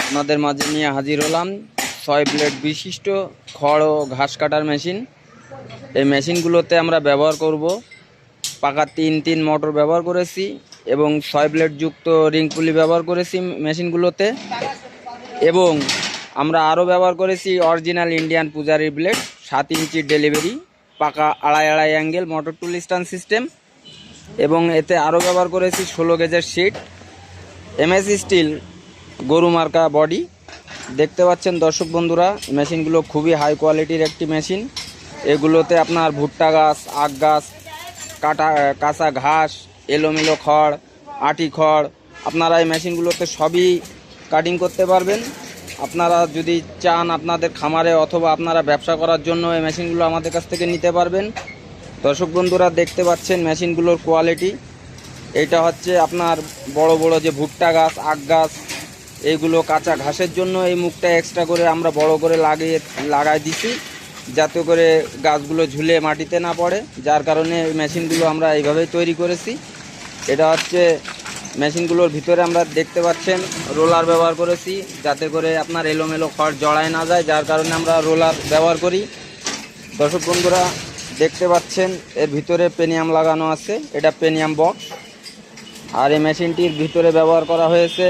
আপনাদের মাঝে নিয়ে হাজির হলাম ছয় ব্লেড বিশিষ্ট খড় ও ঘাস কাটার মেশিন। এই মেশিনগুলোতে আমরা ব্যবহার করব। পাকা তিন তিন মোটর ব্যবহার করেছি এবং ছয় ব্লেড যুক্ত রিং পুলি ব্যবহার করেছি মেশিনগুলোতে। এবং আমরা আরও ব্যবহার করেছি অরিজিনাল ইন্ডিয়ান পূজারি ব্লেড, সাত ইঞ্চির ডেলিভারি, পাকা আড়াই আড়াই angle motor tool stand system. এবং এতে আরও ব্যবহার করেছি ষোলো গেজের শিট। এমএস স্টিল গরু মার্কা বডি দেখতে পাচ্ছেন দর্শক বন্ধুরা, মেশিনগুলো খুবই হাই কোয়ালিটির একটি মেশিন। এগুলোতে আপনার ভুট্টা গাছ, আখ গাছ, কাটা কাঁচা ঘাস, এলোমেলো খড়, আটি খড়, আপনারা এই মেশিনগুলোতে সবই কাটিং করতে পারবেন। আপনারা যদি চান আপনাদের খামারে অথবা আপনারা ব্যবসা করার জন্য এই মেশিনগুলো আমাদের কাছ থেকে নিতে পারবেন। দর্শক বন্ধুরা, দেখতে পাচ্ছেন মেশিনগুলোর কোয়ালিটি এটা হচ্ছে আপনার বড় বড় যে ভুট্টা গাছ, আখ গাছ এইগুলো কাঁচা ঘাসের জন্য এই মুখটা এক্সট্রা করে আমরা বড় করে লাগিয়ে, লাগাই দিছি, যাতে করে গাছগুলো ঝুলে মাটিতে না পড়ে, যার কারণে এই মেশিনগুলো আমরা এইভাবেই তৈরি করেছি। এটা হচ্ছে মেশিনগুলোর ভিতরে আমরা দেখতে পাচ্ছেন, রোলার ব্যবহার করেছি, যাতে করে আপনার এলোমেলো খড় জড়ায় না যায়, যার কারণে আমরা রোলার ব্যবহার করি। দর্শক বন্ধুরা, দেখতে পাচ্ছেন, এর ভিতরে পেনিয়াম লাগানো আছে, এটা পেনিয়াম বক্স। আর এই মেশিনটির ভিতরে ব্যবহার করা হয়েছে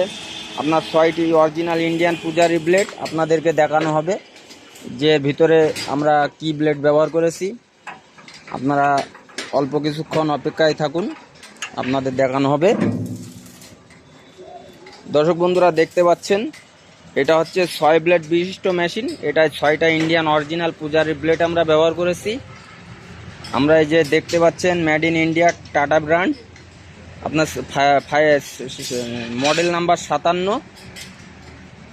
আপনার ছয়টি অরিজিনাল ইন্ডিয়ান পূজারি ব্লেড আপনাদেরকে দেখানো হবে। যে ভিতরে আমরা কি ব্লেড ব্যবহার করেছি। আপনারা অল্প কিছুক্ষণ অপেক্ষায় থাকুন, আপনাদের দেখানো হবে। দর্শক বন্ধুরা, দেখতে পাচ্ছেন, এটা হচ্ছে ছয় ব্লেড বিশিষ্ট মেশিন এটা ছয়টা ইন্ডিয়ান অরিজিনাল পূজারি ব্লেড আমরা ব্যবহার করেছি। আমরা এই যে দেখতে পাচ্ছেন made in India Tata brand. আপনার মডেল নাম্বার সাতান্ন।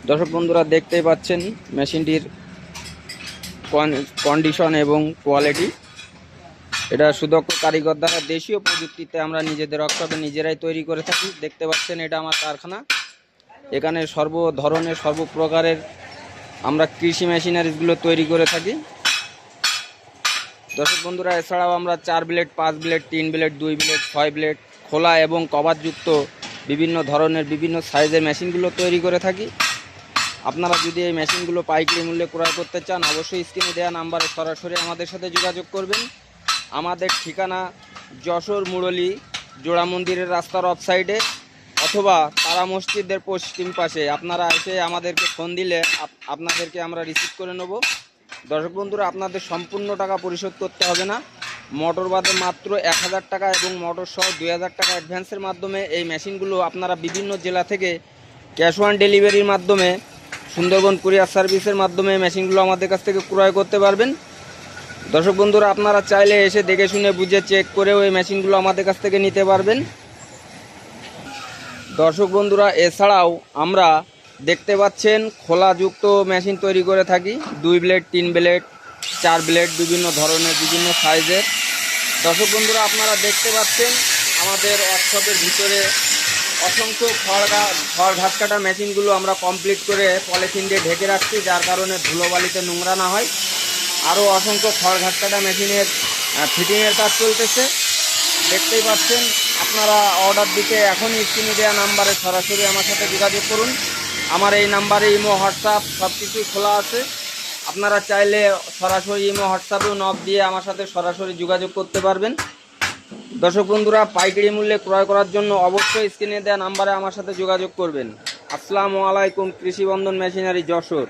দর্শক বন্ধুরা, দেখতেই পাচ্ছেন মেশিনটির কন্ডিশন এবং কোয়ালিটি এটা সুদক্ষ কারিগর দ্বারা দেশীয় প্রযুক্তিতে আমরা নিজেদের ওয়ার্কশপে নিজেরাই তৈরি করে থাকি। দেখতে পাচ্ছেন, এটা আমার কারখানা। এখানে সর্ব ধরনের সর্বপ্রকারের আমরা কৃষি মেশিনারিজগুলো তৈরি করে থাকি। দর্শক বন্ধুরা, এছাড়াও আমরা চার ব্লেড, পাঁচ ব্লেড, তিন ব্লেড, দুই ব্লেড, ছয় ব্লেড খোলা এবং কভারযুক্ত বিভিন্ন ধরনের বিভিন্ন সাইজের মেশিনগুলো তৈরি করে থাকি। আপনারা যদি এই মেশিনগুলো পাইকারি মূল্যে ক্রয় করতে চান, অবশ্যই স্ক্রিনে দেওয়া নাম্বারে সরাসরি আমাদের সাথে যোগাযোগ করবেন। আমাদের ঠিকানা যশোর মুরলী, জোড়া মন্দিরের রাস্তার অফ সাইডে অথবা তারা মসজিদের পশ্চিম পাশে। আপনারা এসে আমাদেরকে ফোন দিলে আপনাদেরকে আমরা রিসিভ করে নেব। দর্শক বন্ধুরা, আপনাদের সম্পূর্ণ টাকা পরিশোধ করতে হবে না। মোটর বাদে মাত্র এক হাজার টাকা এবং মোটর সহ দুই হাজার টাকা অ্যাডভান্সের মাধ্যমে এই মেশিনগুলো আপনারা বিভিন্ন জেলা থেকে ক্যাশ অন ডেলিভারির মাধ্যমে, সুন্দরবন কুরিয়ার সার্ভিসের মাধ্যমে মেশিনগুলো আমাদের কাছ থেকে ক্রয় করতে পারবেন। দর্শক বন্ধুরা, আপনারা চাইলে এসে দেখে শুনে বুঝে চেক করেও এই মেশিনগুলো আমাদের কাছ থেকে নিতে পারবেন। দর্শক বন্ধুরা, এছাড়াও আমরা দেখতে পাচ্ছেন খোলাযুক্ত মেশিন তৈরি করে থাকি। দুই ব্লেড তিন ব্লেড চার ব্লেড বিভিন্ন ধরনের, বিভিন্ন সাইজের দর্শক বন্ধুরা, আপনারা দেখতে পাচ্ছেন আমাদের ওয়ার্কশপের ভিতরে অসংখ্য খড় খড় ঘাস কাটা মেশিনগুলো আমরা কমপ্লিট করে পলিথিন দিয়ে ঢেকে রাখছি, যার কারণে ধুলোবালিতে নোংরা না হয়। আরও অসংখ্য খড় ঘাস কাটা মেশিনের ফিটিংয়ের কাজ চলতেছে। দেখতেই পাচ্ছেন, আপনারা অর্ডার দিতে এখনই স্ক্রিনে দেওয়া নাম্বারে সরাসরি আমার সাথে যোগাযোগ করুন। আমার এই নাম্বারে ইমো, হোয়াটসঅ্যাপ সব কিছুই খোলা আছে। আপনারা চাইলে সরাসরি ইমো হোয়াটসঅ্যাপেও নক দিয়ে আমার সাথে সরাসরি যোগাযোগ করতে পারবেন। দর্শক বন্ধুরা, পাইকারি মূল্যে ক্রয় করার জন্য অবশ্যই স্ক্রিনে দেওয়া নাম্বারে আমার সাথে যোগাযোগ করবেন। আসসালামু আলাইকুম কৃষিবন্ধন মেশিনারি যশোর।